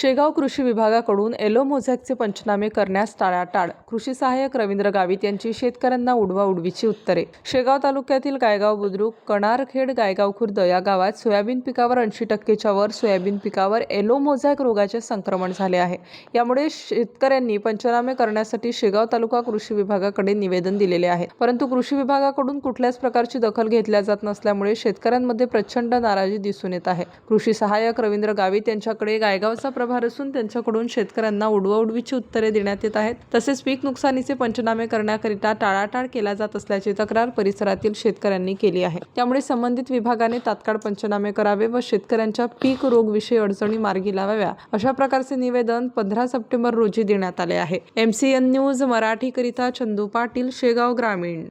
Shegaon कृषी विभागाकडून yellow मोझॅकचे पंचनामे करण्यास टाळाटाळ. कृषी सहाय्यक रवींद्र गावित यांची शेतकऱ्यांना उडवा उडवीची उत्तरे. शेगाव तालुक्यातील गायगाव बुद्रुक कणारखेड गायगाव खुर्द या गावात सोयाबीन पिकावर ऐंशी टक्केच्या वर सोयाबीन पिकावर एलो मोझॅक रोगाचे संक्रमण झाले आहे. यामुळे शेतकऱ्यांनी पंचनामे करण्यासाठी शेगाव तालुका कृषी विभागाकडे निवेदन दिलेले आहे. परंतु कृषी विभागाकडून कुठल्याच प्रकारची दखल घेतल्या जात नसल्यामुळे शेतकऱ्यांमध्ये प्रचंड नाराजी दिसून येत आहे. कृषी सहाय्यक रवींद्र गावित यांच्याकडे गायगावचा प्रभार असून त्यांच्याकडून शेतकऱ्यांना उडवाउडवीची उत्तरे देण्यात येत आहेत. तसेच पीक नुकसानीचे पंचनामे करण्याकरिता टाळाटाळ केला जात असल्याची तक्रार परिसरातील शेतकऱ्यांनी केली आहे. त्यामुळे संबंधित विभागाने तात्काळ पंचनामे करावे व शेतकऱ्यांच्या पीक रोगविषयी अडचणी मार्गी लावाव्या अशा प्रकारचे निवेदन पंधरा सप्टेंबर रोजी देण्यात आले आहे. एमसीएन न्यूज मराठीकरिता चंदू पाटील शेगाव ग्रामीण.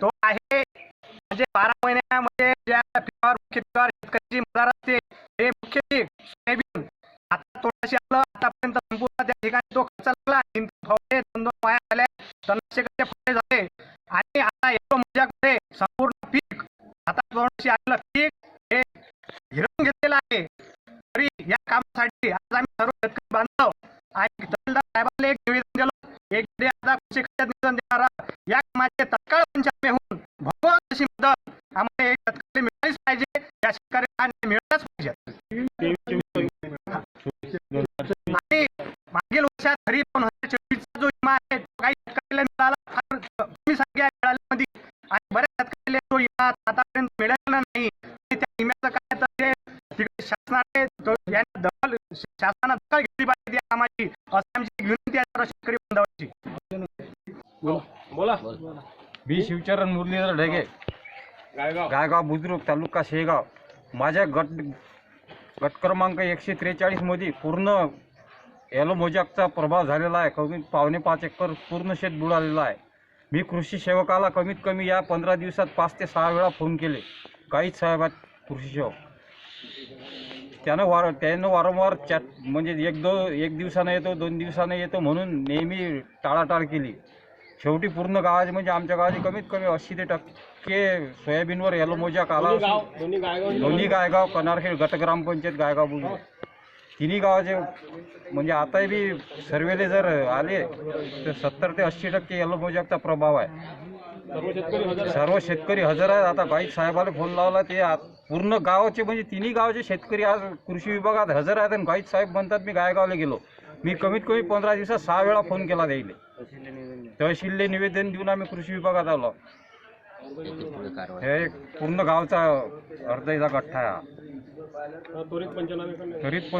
तो आहे म्हणजे बारा महिन्यामध्ये ज्या पिकावर मुख्य पिकावर शेतकऱ्याची मदत असते हे मुख्य पीक सोयाबीन आता थोडीशी आलं आतापर्यंत संपूर्ण त्या ठिकाणी तो खर्च लागला तीन फवारे दोन दोन वाया झाले तणनाशकाचे फवारे झाले. आणि आता येतो माझ्याकडे संपूर्ण पीक आता थोडीशी आलेलं पीक हे हिरवून घेतलेलं आहे. तरी या कामासाठी आज आम्ही सर्व शेतकरी बांधव आणि तहसीलदार साहेबांना एक निवेदन दिलं. एक डे आता कृषी खात्यात निवेदन देणार या कामाचे तत्काळ पंचनामे होऊन भगवान अशी मदत आम्हाला एक शेतकरी मिळालीच पाहिजे या शेतकऱ्यांना मिळालाच पाहिजे मागील वर्षात खरीप दोन हजार चोवीसचा जो विमा आहे तो काही शेतकऱ्याला मिळाला. फार कमी संख्या मिळाल्यामध्ये. आणि बऱ्याच शेतकऱ्याला तो विमा आतापर्यंत मिळालेला नाही. त्या विम्याचं काय तर ते तिकडे शासनाने दखल शासनानं दखल घेतली पाहिजे कामाची असं आमची विनंती आहे शेतकरी बांधवांची. बोला. मी शिवचरण मुरलीधर ढगे. गायगाव. गायगाव बुद्रुक तालुका शेगाव. माझ्या गट गट क्रमांक एकशे त्रेचाळीसमध्ये पूर्ण एलोमोजॅकचा प्रभाव झालेला आहे. कमी पावणे पाच एकर पूर्ण शेत बुडालेलं आहे. मी कृषी सेवकाला कमीत कमी या पंधरा दिवसात पाच ते सहा वेळा फोन केले. काहीच साहेब आहेत कृषी सेवक. त्यानं वार त्यानं वारंवार चॅट म्हणजे एक दो एक दिवसानं येतो दोन दिवसानं येतो म्हणून नेहमी टाळाटाळ केली. शेवटी पूर्ण गावाचे म्हणजे आमच्या गावाचे कमीत कमी ऐंशी ते टक्के सोयाबीनवर एलोमोजॅक आला असून दोन्ही गायगाव कनारखेड गट ग्रामपंचायत गायगाव बुजू तिन्ही गावाचे म्हणजे आताही बी सर्वेले जर आले तर सत्तर ते ऐंशी टक्के एलोमोजॅकचा प्रभाव आहे. सर्व शेतकरी हजर आहेत. आता गाईड साहेबाला फोन लावला ते पूर्ण गावाचे म्हणजे तिन्ही गावाचे शेतकरी आज कृषी विभागात हजर आहेत आणि गाईड साहेब म्हणतात मी गायगावला गेलो. मी कमीत कमी पंधरा दिवसात सहा वेळा फोन केला द्यायले तहसीलले निवेदन देऊन आम्ही कृषी विभागात आलो. हे एक पूर्ण गावचा अर्धीचा गठ्ठा आहे हा. त्वरित